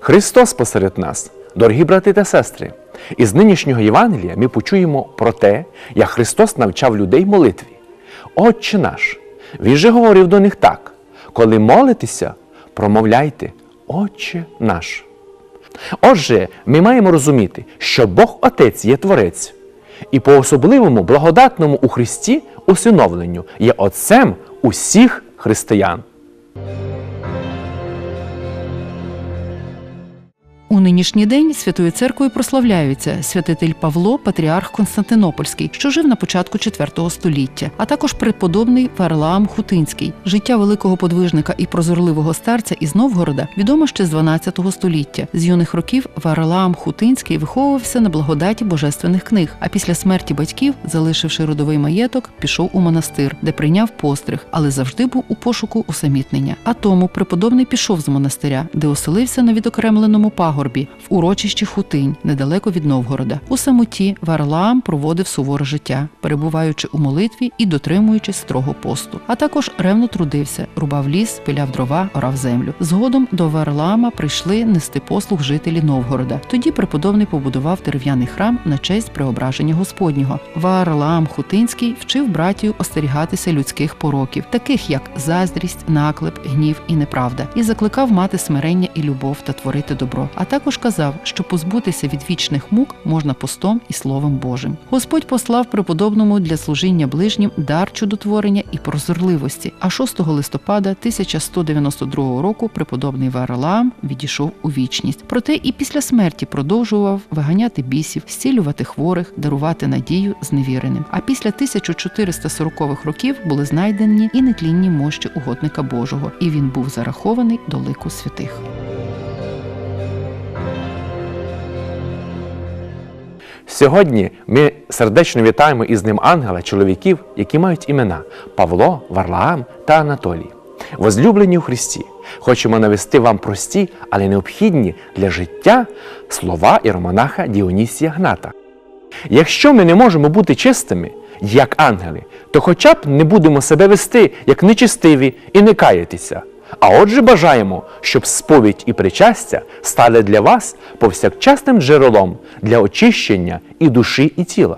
Христос посеред нас, дорогі брати та сестри. Із нинішнього Євангелія ми почуємо про те, як Христос навчав людей молитві. Отче наш, Він же говорив до них так: коли молитеся, промовляйте, Отче наш. Отже, ми маємо розуміти, що Бог Отець є Творець, і по особливому благодатному у Христі усиновленню є Отцем усіх християн. Нинішній день Святою Церквою прославляються святитель Павло, патріарх Константинопольський, що жив на початку IV століття, а також преподобний Варлаам Хутинський. Життя великого подвижника і прозорливого старця із Новгорода відомо ще з XII століття. З юних років Варлаам Хутинський виховувався на благодаті божественних книг. А після смерті батьків, залишивши родовий маєток, пішов у монастир, де прийняв постриг, але завжди був у пошуку усамітнення. А тому преподобний пішов з монастиря, де оселився на відокремленому пагорбі в урочищі Хутинь, недалеко від Новгорода. У самоті Варлаам проводив суворе життя, перебуваючи у молитві і дотримуючись строго посту. А також ревно трудився, рубав ліс, пиляв дрова, орав землю. Згодом до Варлаама прийшли нести послуг жителі Новгорода. Тоді преподобний побудував дерев'яний храм на честь преображення Господнього. Варлаам Хутинський вчив братію остерігатися людських пороків, таких як заздрість, наклеп, гнів і неправда, і закликав мати смирення і любов та творити добро. А також казав, що позбутися від вічних мук можна постом і словом Божим. Господь послав преподобному для служіння ближнім дар чудотворення і прозорливості. А 6 листопада 1192 року преподобний Варлаам відійшов у вічність. Проте і після смерті продовжував виганяти бісів, зцілювати хворих, дарувати надію зневіреним. А після 1440-х років були знайдені і нетлінні мощі угодника Божого, і він був зарахований до лику святих. Сьогодні ми сердечно вітаємо із ним ангела чоловіків, які мають імена Павло, Варлаам та Анатолій. Возлюблені у Христі, хочемо навести вам прості, але необхідні для життя слова іеромонаха Діонісія Гната. Якщо ми не можемо бути чистими, як ангели, то хоча б не будемо себе вести як нечистиві і не каятися. А отже, бажаємо, щоб сповідь і причастя стали для вас повсякчасним джерелом для очищення і душі, і тіла.